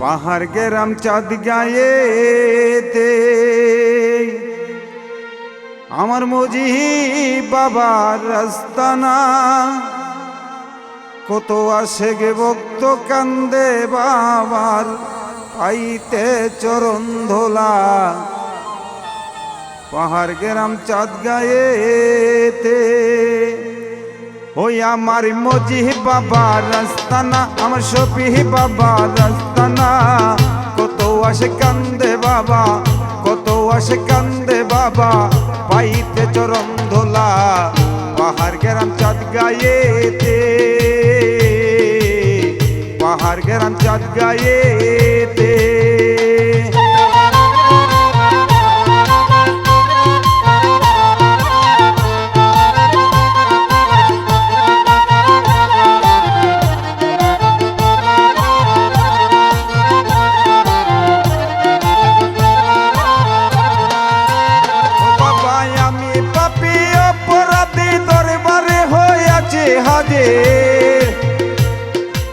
পাহাড় গেরাম চাঁদ গায়েতে আমার মজি বাবার রাস্তানা, কত আসে গে ভক্ত কান্দে বাবার পাইতে চরণ ধোলা। পাহাড় গেরাম চাঁদ গায়েতে ওই আমার মজি বাবা রাস্তানা, আমার সপি বাবা রাস্তানা। কত আসে কান্দে বাবা, কত আসে কান্দে বাবা, পাইতে চরম ধোলা, পাহাড় গেরাম চাঁদ গায়েতে। পাহাড় গেরাম চাঁদ গায়েতে।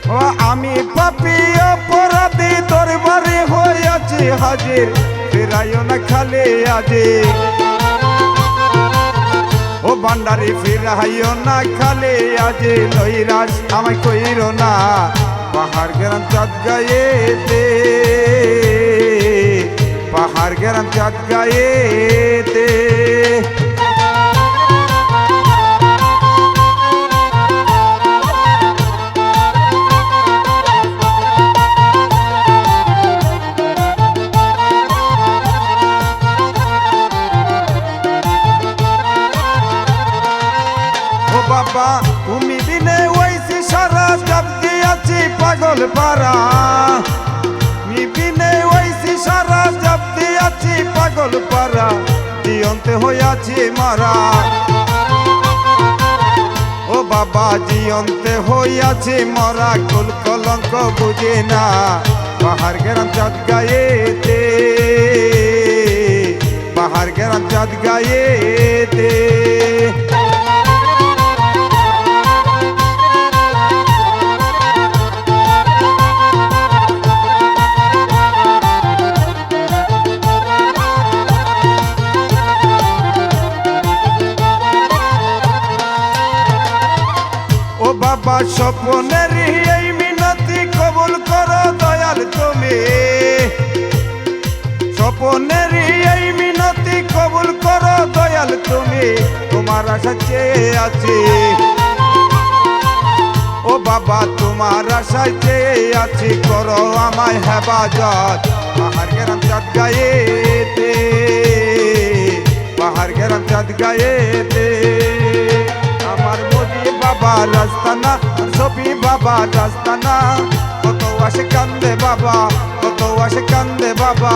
ও, আমি পাপি, অপরাধী, দরবারে হয়েছে হাজির। ফিরাইও না খালে আজে। ও ভান্ডারি ফিরাইও না খালে আজে। লইরাস আমায় কইরো না, পাহাড় গেরাম চাঁদ গায়েতে। পাহাড় গেরাম চাঁদ গায়েতে। ও বাবা, তুমি বিনে ওইসি সারা জব দিয়াছি পাগল পারা মি বিনে ওইসি সারা জব দিয়াছি পাগল পারা দিয়ন্তে হইয়াছি মারা। ও বাবা জিয়ন্তে হইয়াছি মরা, কুল কলঙ্ক বুঝে না, পাহাড় গেরাম চাঁদ গায়েতে। পাহাড় গেরাম চাঁদ গায়েতে। বাবা স্বপনের এই মিনতি কবুল করো দয়াল তুমি। স্বপনের এই মিনতি কবুল করো দয়াল তুমি, তোমার আশা চেয়ে আছি। ও বাবা, তোমার আশায় চেয়ে আছি, করো আমায় হেফাজত। পাহাড় গেরাম চাঁদ গায়েতে, পাহাড় গেরাম চাঁদ গায়েতে। মোদি বাবা রাস্তানা সবই বাবা রাস্তানা কত আসে কান্দে বাবা, কত আসে কান্দে বাবা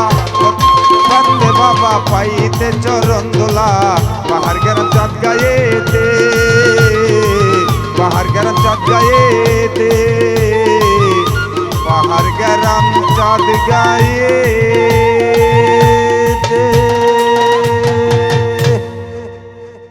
কান্দে বাবা পাইতে চরণ দোলা। পাহাড় গেরাম চাঁদ গায়েতে, পাহাড় গেরাম চাঁদ গায়েতে। পাহাড় গেরাম চাঁদ গায়ে